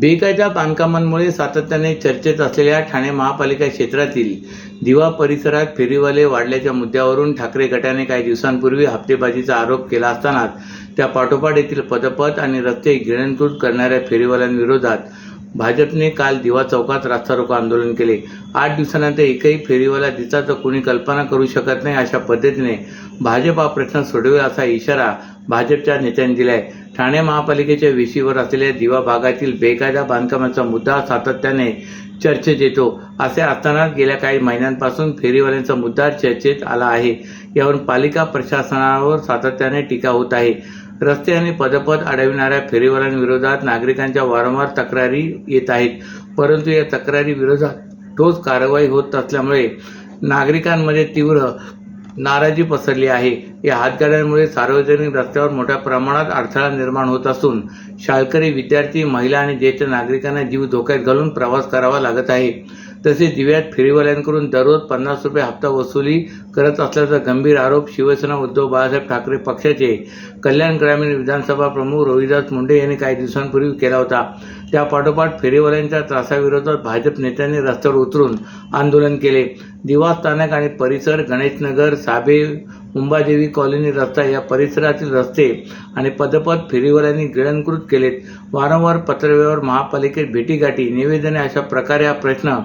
बेकायदा बांधकामांमुळे सातत्याने चर्चेत असलेल्या ठाणे महापालिका क्षेत्रातील दिवा परिसरात फेरीवाले वाढल्याच्या मुद्द्यावरून ठाकरे गटाने काही दिवसांपूर्वी हप्तेबाजीचा आरोप केला असतानाच त्या पाठोपाठ येथील पदपथ आणि रस्ते गिळंकृत करणाऱ्या फेरीवाल्यांविरोधात भाजपने काल दिवा चौकात रास्ता रोको आंदोलन केले. आठ दिवसानंतर एकही फेरीवाला दिसता तर कुणी कल्पना करू शकत नाही अशा पद्धतीने भाजप हा प्रश्न सोडवेल असा इशारा भाजपच्या नेत्यांनी दिलाय. ठाणे महापालिकेच्या विशीवर असलेल्या दिवा भागातील बेकायदा बांधकामाचा मुद्दा सातत्याने चर्चेत येतो. असे असतानाच गेल्या काही महिन्यांपासून फेरीवाल्यांचा मुद्दा चर्चेत आला आहे. यावरून पालिका प्रशासनावर सातत्याने टीका होत आहे. रस्ते आणि पदपद अडविणाऱ्या फेरीवाल्यांविरोधात नागरिकांच्या वारंवार तक्रारी येत आहेत. परंतु या तक्रारी विरोधात ठोस कारवाई होत असल्यामुळे नागरिकांमध्ये तीव्र नाराजी पसरली आहे. या हातगाड्यांमुळे सार्वजनिक रस्त्यावर मोठ्या प्रमाणात अडथळा निर्माण होत असून शाळकरी विद्यार्थी महिला आणि ज्येष्ठ नागरिकांना जीव धोक्यात घालून प्रवास करावा लागत आहे. तसेच दिव्यात फेरीवाल्यांकडून दररोज पन्नास रुपये हप्ता वसुली करत असल्याचा गंभीर आरोप शिवसेना उद्धव बाळासाहेब ठाकरे पक्षाचे कल्याण ग्रामीण विधानसभा प्रमुख रोहिदास मुंडे यांनी काही दिवसांपूर्वी केला होता. त्यापाठोपाठ फेरीवाल्यांच्या त्रासाविरोधात भाजप नेत्यांनी रस्त्यावर उतरून आंदोलन केले. दिवा स्थानक आणि परिसर गणेशनगर साबे मुंबादेवी कॉलनी रस्ता या परिसरातील रस्ते आणि पदपथ फेरीवाल्यांनी गिळंकृत केलेत. वारंवार पत्रव्यवहार महापालिकेत भेटीगाठी निवेदने अशा प्रकारे हा प्रश्न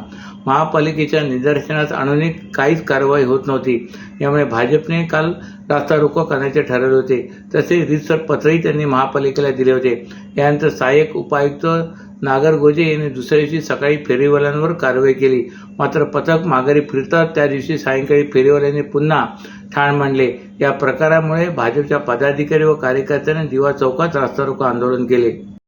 महापालिकेच्या निदर्शनास आणूनही काहीच कारवाई होत नव्हती. यामुळे भाजपने काल रास्ता रोको करण्याचे ठरवले होते. तसेच रितसर पत्रही त्यांनी महापालिकेला दिले होते. यानंतर सहाय्यक उपायुक्त नागरगोजे यांनी दुसऱ्या दिवशी सकाळी फेरीवाल्यांवर कारवाई केली. मात्र पथक माघारी फिरतात. त्या दिवशी सायंकाळी फेरीवाल्यांनी पुन्हा ठाण मांडले. या प्रकारामुळे भाजपच्या पदाधिकारी व कार्यकर्त्यांनी दिवा चौकात रास्ता रोको आंदोलन केले.